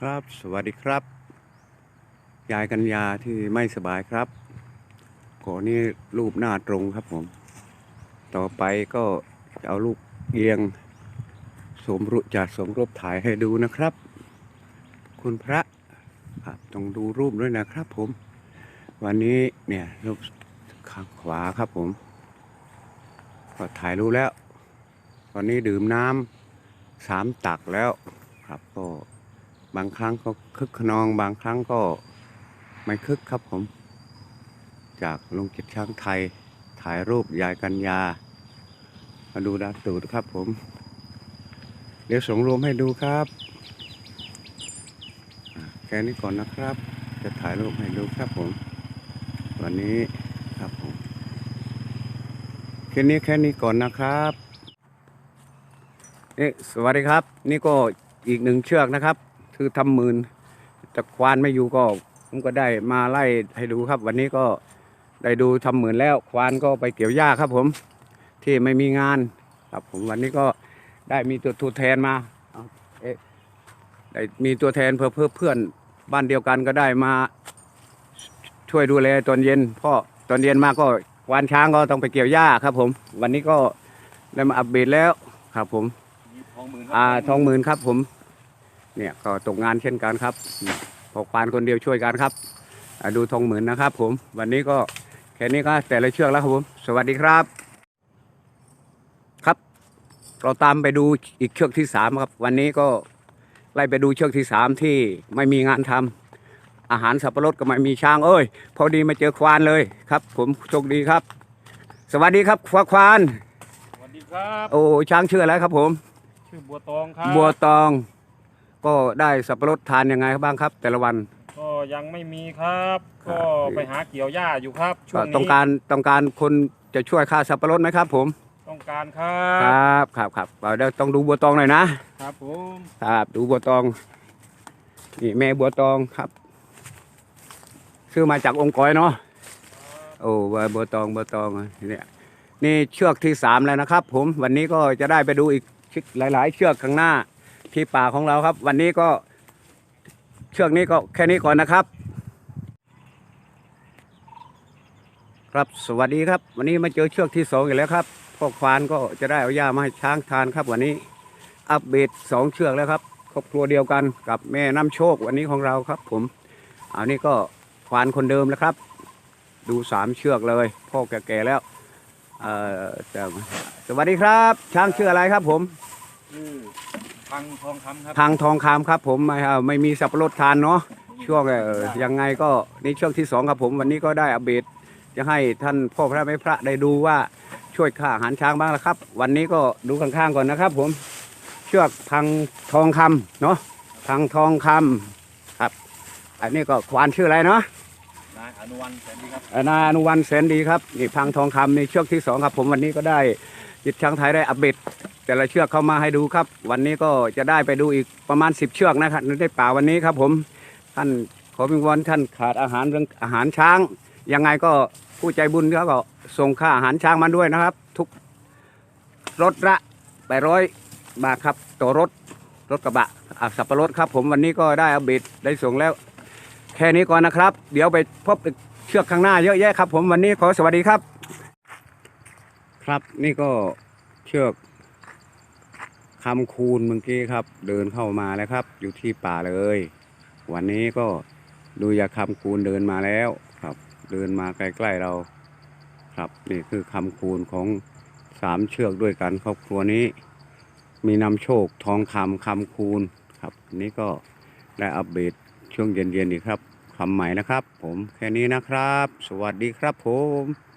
ครับ สวัสดีครับ ยายกัญญาที่ไม่สบายครับขอนี่รูปหน้าตรงครับผม ต่อไปก็จะเอาลูกเอียง สมรุจะสมรูปถ่ายให้ดูนะครับ คุณพระครับต้องดูรูปด้วยนะครับผม วันนี้เนี่ยรูปข้างขวาครับผม ก็ถ่ายรู้แล้ว วันนี้ดื่มน้ำสามตักแล้วครับก็ บางครั้งก็คึกขนอง บางครั้งก็ไม่คึกครับผม จากลุงจิตช้างไทย ถ่ายรูปยายกัญญา มาดูดาวตูดครับผม เดี๋ยวส่งรวมให้ดูครับแค่นี้ก่อนนะครับ จะถ่ายรูปให้ดูครับผม วันนี้ครับผมแค่นี้แค่นี้ก่อนนะครับเอ๊ะสวัสดีครับ นี่ก็อีกหนึ่งเชือกนะครับ คือทำหมื่นแต่ควานไม่อยู่ก็ผมก็ได้มาไล่ให้ดูครับ วันนี้ก็ได้ดูทำหมื่นแล้ว ควานก็ไปเกี่ยวหญ้าครับ ผม ที่ไม่มีงาน ครับผมวันนี้ก็ได้มีตัวตัวแทนมาเอาเอ๊ะได้มีตัวแทนเพื่อเพื่อเพื่อนบ้านเดียวกันก็ได้มา ช่วยดูแลตอนเย็นเพ่อตอนเย็นมาก็ควานช้างก็ต้องไปเกี่ยวหญ้าครับ ผม วันนี้ก็ได้มาอัปเดตแล้วครับ ผมทองหมื่นอ่าทองหมื่นครับผม เนี่ยก็ตกงานเช่นกันครับพกปานคนเดียวช่วยกันครับอ่าดูทองหมื่นนะครับ ผมวันนี้ก็แค่นี้ก็แต่ละเชือกแล้วครับผม สวัสดีครับ ครับ เราตามไปดูอีกเชือกที่สามครับ วันนี้ก็ไล่ไปดูเชือกที่สามที่ไม่มีงานทำอาหารสับปะรดก็ไม่มีช้างเอ้ย พอดีมาเจอควานเลยครับ ผมโชคดีครับ สวัสดีครับควาควานสวัสดีครับ โอ้ช้างชื่ออะไรครับผม ชื่อบัวตองครับ บัวตอง ก็ได้สับปะรดทานยังไงบ้างครับ แต่ละวัน ก็ยังไม่มีครับ ครับ ก็ไปหาเกี่ยวหญ้าอยู่ครับช่วก็งนี้ต้องการต้องการคนจะช่วยค่าสับปะรดไหมครับ ผมต้องการครัคบรับครับครับเอาเดี๋ยวต้องดูบัวตองหน่อยนะครับผม ครับดูบัวตองนี่แม่บัวตองครับซื้อมาจากองค์กอยเนาะโอ้บัวตองบัวตองเนี่ยนี่เชือกที่สามแล้วนะครับ ผมวันนี้ก็จะได้ไปดูอีกหลาย ๆ เชือกข้างหน้า ที่ป่าของเราครับ วันนี้ก็เชือกนี้ก็แค่นี้ก่อนนะครับ ครับสวัสดีครับ วันนี้มาเจอเชือกที่สองอีกแล้วครับพ่อควานก็จะได้เอาหญ้ามาให้ช้างทานครับ วันนี้อัปเดตสองเชือกแล้วครับครอบครัวเดียวกันกับแม่น้ำโชควันนี้ของเราครับ ผมอันนี้ก็ควานคนเดิมแล้วครับ ดูสามเชือกเลยพ่อแก่ๆแล้วเออสวัสดีครับ ช้างชื่ออะไรครับผมชื่อ พังทองคำครับทางทองคำครับ ผมไม่เอาไม่มีสับปะรดทานเนาะช่วงเอ่อยังไงก็นี่ช่วงที่สองครับผมวันนี้ก็ได้อัปเดตจะให้ท่านพ่อพระแม่พระได้ดูว่าช่วยค่าอาหารช้างบ้างแล้วครับ วันนี้ก็ดูข้างๆก่อนนะครับ ผมเชือกพังทองคำเนาะพังทองคำครับ อันนี้ก็ควานชื่ออะไรเนาะนายอนุวันแสนดีครับอ่านายอนุวันแสนดีครับนี่พังทองคำในเชือกที่สองครับ ผมวันนี้ก็ได้จิตช้างไทยได้อัปเดต แต่ละเชือกเข้ามาให้ดูครับ วันนี้ก็จะได้ไปดูอีกประมาณสิบเชือกนะครับในป่าวันนี้ครับผมท่านขอวิงวอนท่านขาดอาหารเรื่องอาหารช้างยังไงก็ผู้ใจบุญเขาก็ส่งค่าอาหารช้างมาด้วยนะครับ ทุกรถละไปร้อยบาทครับต่อรถรถกระบะอะสับปะรดครับ ผมวันนี้ก็ได้อัปเดตได้ส่งแล้ว แค่นี้ก่อนนะครับ เดี๋ยวไปพบอีกเชือกข้างหน้าเยอะแยะครับ ผมวันนี้ขอสวัสดีครับ ครับนี่ก็เชือก คำคูณเมื่อกี้ครับ เดินเข้ามาแล้วครับ อยู่ที่ป่าเลย วันนี้ก็ดูยาคำคูณเดินมาแล้วครับ เดินมาใกล้ๆเรา ครับนี่คือคำคูณของสามเชือกด้วยกันครอบครัวนี้ มีนำโชคทองคำคำคูณครับ นี้ก็ได้อัปเดตช่วงเย็นๆนี่ครับคำใหม่นะครับ ผมแค่นี้นะครับ สวัสดีครับผม